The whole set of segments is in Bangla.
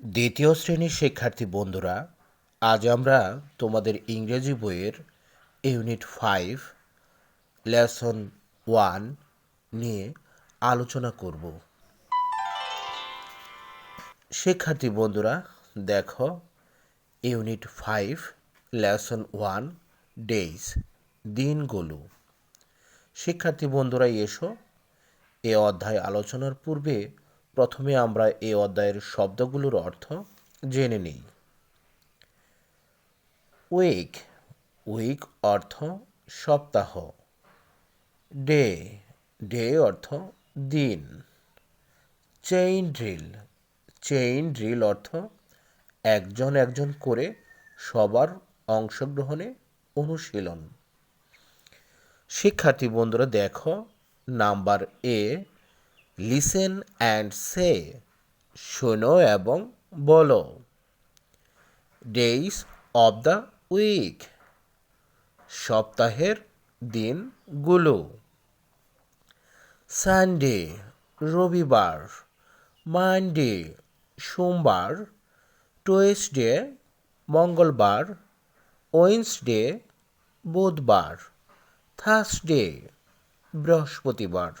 দ্বিতীয় শ্রেণির শিক্ষার্থী বন্ধুরা, আজ আমরা তোমাদের ইংরেজি বইয়ের ইউনিট ফাইভ, লেসন ওয়ান নিয়ে আলোচনা করব। শিক্ষার্থী বন্ধুরা, দেখো, unit five, lesson one, days, দিনগুলো। শিক্ষার্থী বন্ধুরা, এসো, এ অধ্যায় আলোচনার পূর্বে প্রথমে আমরা এই অধ্যায়ের শব্দগুলোর অর্থ জেনে নিই। উইক উইক অর্থ সপ্তাহ। ডে ডে অর্থ দিন। চেইন ড্রিল চেইন ড্রিল অর্থ একজন একজন করে সবার অংশগ্রহণে অনুশীলন। শিক্ষার্থী বন্ধুরা দেখো, number A listen and say, শোনো এবং বলো। ডেইস অব দ্য উইক, সপ্তাহের দিনগুলো। সানডে, রবিবার। মানডে, সোমবার। টুয়েসডে, মঙ্গলবার। ওয়েন্সডে বুধবার। থার্সডে, বৃহস্পতিবার।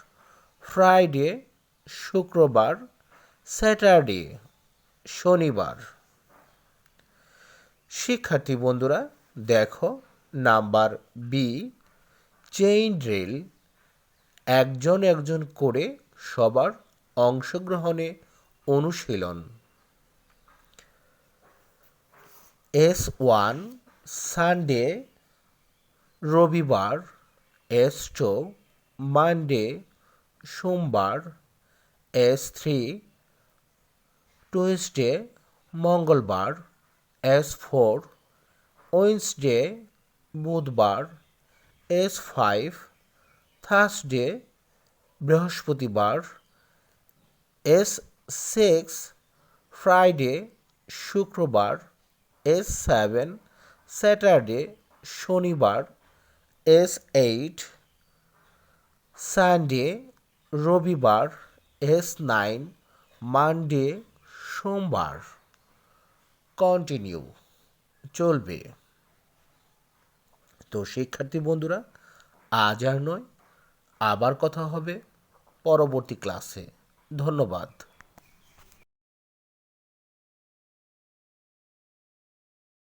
ফ্রাইডে, শুক্রবার, স্যাটারডে, শনিবার। শিক্ষার্থী বন্ধুরা, দেখো নাম্বার বি চেইন ড্রিল। একজন একজন করে সবার অংশগ্রহণে অনুশীলন। এস ওয়ান সানডে রবিবার এস টু মানডে সোমবার এস থ্রি টুয়েসডে মঙ্গলবার এস ফোর ওয়েন্সডে বুধবার এস ফাইভ, থার্সডে, বৃহস্পতিবার এস সিক্স, ফ্রাইডে, শুক্রবার এস সেভেন, স্যাটারডে, শনিবার এস এইট, সানডে রবিবার, এস নাইন, মানডে, সোমবার। কন্টিনিউ। চলবে। তো শিক্ষার্থী বন্ধুরা, আজ আর নয়, আবার কথা হবে পরবর্তী ক্লাসে। ধন্যবাদ।